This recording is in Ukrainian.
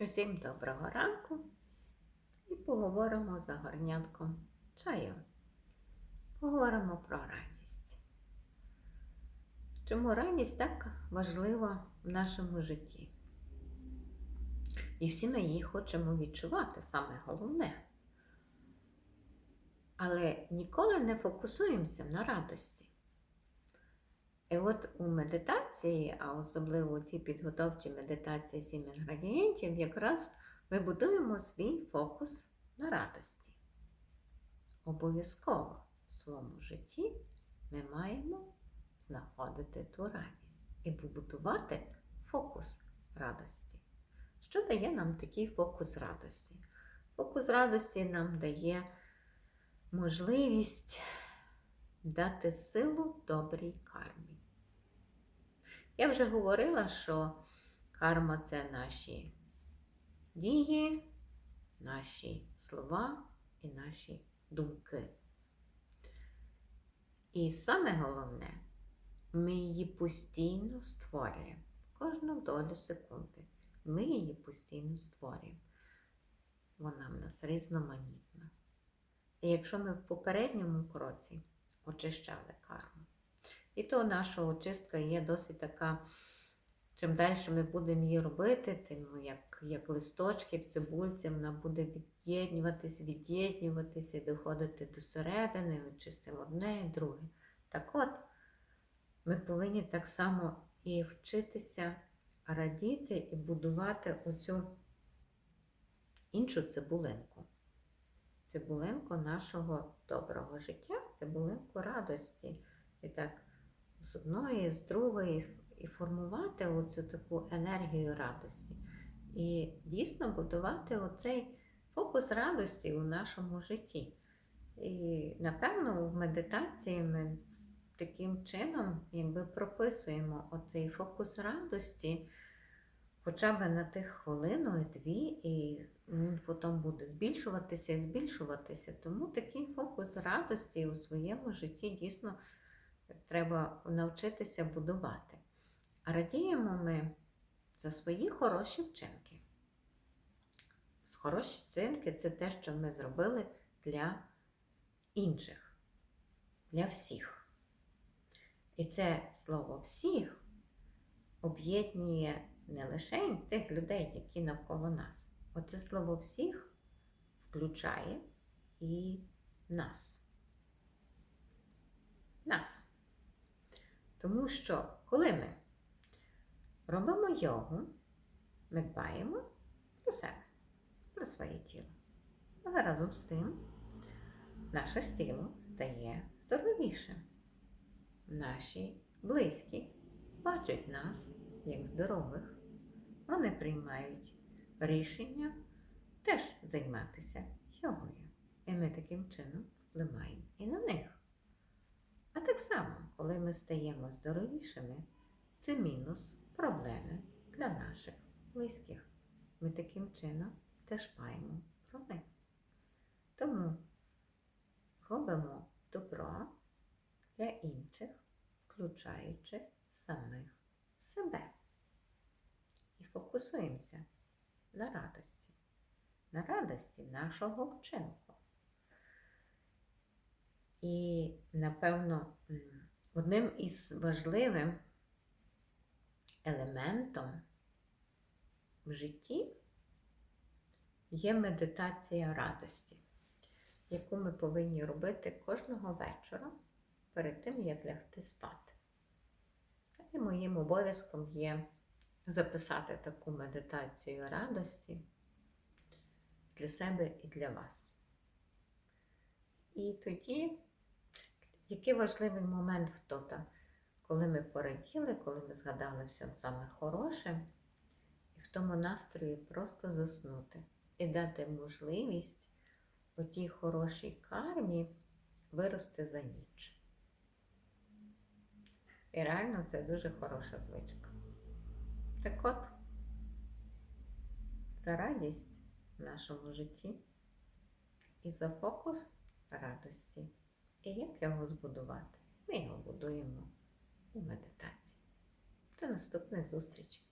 Усім доброго ранку і поговоримо за горнятком чаю. Поговоримо про радість. Чому радість так важлива в нашому житті? І всі ми її хочемо відчувати, саме головне. Але ніколи не фокусуємося на радості. І от у медитації, а особливо у цій підготовчій медитації сім інгредієнтів, якраз ми будуємо свій фокус на радості. Обов'язково в своєму житті ми маємо знаходити ту радість і побудувати фокус радості. Що дає нам такий фокус радості? Фокус радості нам дає можливість дати силу добрій кармі. Я вже говорила, що карма це наші дії, наші слова і наші думки. І саме головне, ми її постійно створюємо. Кожну долю секунди. Ми її постійно створюємо. Вона в нас різноманітна. І якщо ми в попередньому кроці очищали карму, і то наша очистка є досить така, чим далі ми будемо її робити, тим ну, як як листочки в цибульці, вона буде від'єднюватися, від'єднюватися і доходити до середини, очистимо одне і друге. Так от, ми повинні так само і вчитися радіти і будувати оцю іншу цибулинку. Цибулинку нашого доброго життя, цибулинку радості. І так, з одної, з другої, і формувати оцю таку енергію радості. І дійсно будувати оцей фокус радості у нашому житті. І, напевно, в медитації ми таким чином якби прописуємо оцей фокус радості хоча б на тих хвилину дві, і потім буде збільшуватися і збільшуватися. Тому такий фокус радості у своєму житті дійсно треба навчитися будувати. А радіємо ми за свої хороші вчинки. Хороші вчинки це те, що ми зробили для інших, для всіх. І це слово всіх об'єднує не лише тих людей, які навколо нас. Оце слово всіх включає і нас. Нас. Тому що, коли ми робимо йогу, ми дбаємо про себе, про своє тіло. Але разом з тим наше тіло стає здоровішим. Наші близькі бачать нас як здорових. Вони приймають рішення теж займатися йогою. І ми таким чином впливаємо і на них. А так само, коли ми стаємо здоровішими, це мінус проблеми для наших близьких. Ми таким чином теж маємо про них. Тому робимо добро для інших, включаючи самих себе. І фокусуємося на радості, на радості нашого вчинку. І, напевно, одним із важливим елементом в житті є медитація радості, яку ми повинні робити кожного вечора перед тим, як лягти спати. І моїм обов'язком є записати таку медитацію радості для себе і для вас. І тоді, який важливий момент в тота, коли ми пораділи, коли ми згадали все саме хороше, і в тому настрої просто заснути і дати можливість у тій хорошій кармі вирости за ніч. І реально це дуже хороша звичка. Так от, за радість в нашому житті і за фокус радості. І як його збудувати? Ми його будуємо у медитації. До наступних зустрічей!